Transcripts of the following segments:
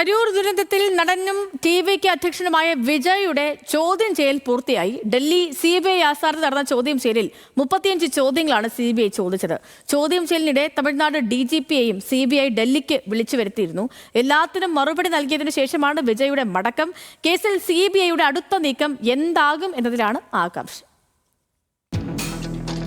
കരൂർ ദുരന്തത്തിൽ നടനും ടി വിക്ക് അധ്യക്ഷനുമായ വിജയുടെ ചോദ്യം ചെയ്യൽ പൂർത്തിയായി. ഡൽഹി സി ബി ഐ ആസ്ഥാനത്ത് നടന്ന ചോദ്യം ചെയ്യലിൽ മുപ്പത്തിയഞ്ച് ചോദ്യങ്ങളാണ് സി ബി ഐ ചോദിച്ചത്. ചോദ്യം ചെയ്യലിനിടെ തമിഴ്നാട് ഡി ജി പിയെയും സി ബി ഐ ഡൽഹിക്ക് വിളിച്ചു വരുത്തിയിരുന്നു. എല്ലാത്തിനും മറുപടി നൽകിയതിനു ശേഷമാണ് വിജയുടെ മടക്കം. കേസിൽ സി ബി ഐയുടെ അടുത്ത നീക്കം എന്താകും എന്നതിലാണ് ആകാംക്ഷ.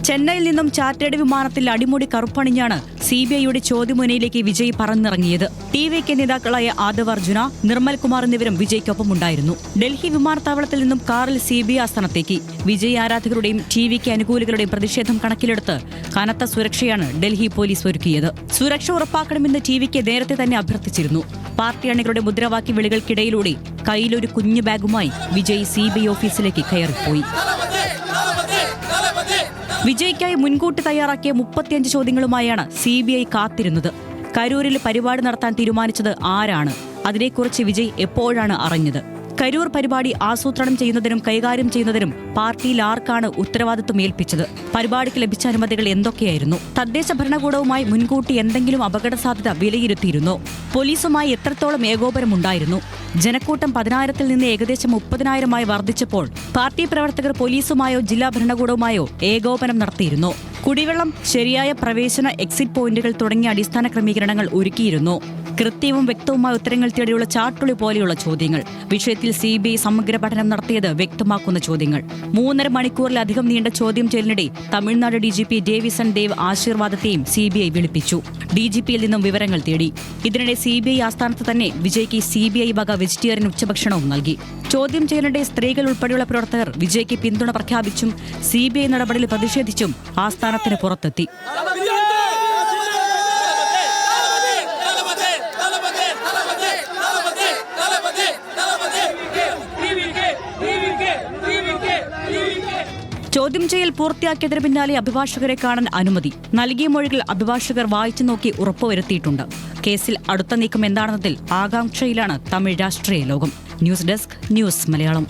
ചെന്നൈയിൽ നിന്നും ചാർട്ടേഡ് വിമാനത്തിൽ അടിമുടി കറുപ്പണിഞ്ഞാണ് സി ബി ഐയുടെ ചോദ്യമുനയിലേക്ക് വിജയ് പറന്നിറങ്ങിയത്. ടി വി കെ നേതാക്കളായ ആദവ് അർജുന നിർമ്മൽ കുമാർ എന്നിവരും വിജയ്ക്കൊപ്പം ഉണ്ടായിരുന്നു. ഡൽഹി വിമാനത്താവളത്തിൽ നിന്നും കാറിൽ സി ബി ഐ ആസ്ഥാനത്തേക്ക്. വിജയ് ആരാധകരുടെയും ടി വി കെ അനുകൂലികളുടെയും പ്രതിഷേധം കണക്കിലെടുത്ത് കനത്ത സുരക്ഷയാണ് ഡൽഹി പോലീസ് ഒരുക്കിയത്. സുരക്ഷ ഉറപ്പാക്കണമെന്ന് ടി വി കെ നേരത്തെ തന്നെ അഭ്യർത്ഥിച്ചിരുന്നു. പാർട്ടി അണികളുടെ മുദ്രാവാക്യ വിളികൾക്കിടയിലൂടെ കയ്യിലൊരു കുഞ്ഞു ബാഗുമായി വിജയ് സി ബി ഐ ഓഫീസിലേക്ക് കയറിപ്പോയി. വിജയ്ക്കായി മുൻകൂട്ടി തയ്യാറാക്കിയ മുപ്പത്തിയഞ്ച് ചോദ്യങ്ങളുമായാണ് സി ബി ഐ കാത്തിരുന്നത്. കരൂരിൽ പരിപാടി നടത്താൻ തീരുമാനിച്ചത് ആരാണ്? അതിനെക്കുറിച്ച് വിജയ് എപ്പോഴാണ് അറിഞ്ഞത്? കരൂർ പരിപാടി ആസൂത്രണം ചെയ്യുന്നതിനും കൈകാര്യം ചെയ്യുന്നതിനും പാർട്ടിയിൽ ആർക്കാണ് ഉത്തരവാദിത്വം ഏൽപ്പിച്ചത്? പരിപാടിക്ക് ലഭിച്ച അനുമതികൾ എന്തൊക്കെയായിരുന്നു? തദ്ദേശ ഭരണകൂടവുമായി മുൻകൂട്ടി എന്തെങ്കിലും അപകട സാധ്യത വിലയിരുത്തിയിരുന്നോ? പോലീസുമായി എത്രത്തോളം ഏകോപനമുണ്ടായിരുന്നു? ജനക്കൂട്ടം പതിനായിരത്തിൽ നിന്ന് ഏകദേശം മുപ്പതിനായിരമായി വർദ്ധിച്ചപ്പോൾ പാർട്ടി പ്രവർത്തകർ പോലീസുമായോ ജില്ലാ ഭരണകൂടവുമായോ ഏകോപനം നടത്തിയിരുന്നു? കുടിവെള്ളം ശരിയായ പ്രവേശന എക്സിറ്റ് പോയിന്റുകൾ തുടങ്ങിയ അടിസ്ഥാന ക്രമീകരണങ്ങൾ ഒരുക്കിയിരുന്നു? കൃത്യവും വ്യക്തവുമായ ഉത്തരങ്ങൾ തേടിയുള്ള ചാട്ടുളി പോലെയുള്ള ചോദ്യങ്ങൾ. വിഷയത്തിൽ സി ബി ഐ സമഗ്ര പഠനം നടത്തിയത് വ്യക്തമാക്കുന്ന ചോദ്യങ്ങൾ. മൂന്നര മണിക്കൂറിലധികം നീണ്ട ചോദ്യം ചെയ്യലിനിടെ Tamil Nadu D G P Davidson Dev ആശീർവാദത്തെയും C B I വിളിപ്പിച്ചു. ഡി ജി പിയിൽ നിന്നും വിവരങ്ങൾ തേടി. ഇതിനിടെ സി ബി ഐ ആസ്ഥാനത്ത് തന്നെ വിജയ്ക്ക് സി ബി ഐ വക വെജിറ്റേറിയൻ ഉച്ചഭക്ഷണവും നൽകി. ചോദ്യം ചെയ്യലിനിടെ സ്ത്രീകൾ ഉൾപ്പെടെയുള്ള പ്രവർത്തകർ വിജയ്ക്ക് പിന്തുണ പ്രഖ്യാപിച്ചും സി ബി ഐ നടപടിയിൽ പ്രതിഷേധിച്ചും ആസ്ഥാനത്തിന് പുറത്തെത്തി. ചോദ്യം ചെയ്യൽ പൂർത്തിയാക്കിയതിന് പിന്നാലെ അഭിഭാഷകരെ കാണാൻ അനുമതി. നൽകിയ മൊഴികൾ അഭിഭാഷകർ വായിച്ചു നോക്കി ഉറപ്പുവരുത്തിയിട്ടുണ്ട്. കേസിൽ അടുത്ത നീക്കം എന്താണെന്നതിൽ ആകാംക്ഷയിലാണ് തമിഴ് രാഷ്ട്രീയ ലോകം. News desk news Malayalam.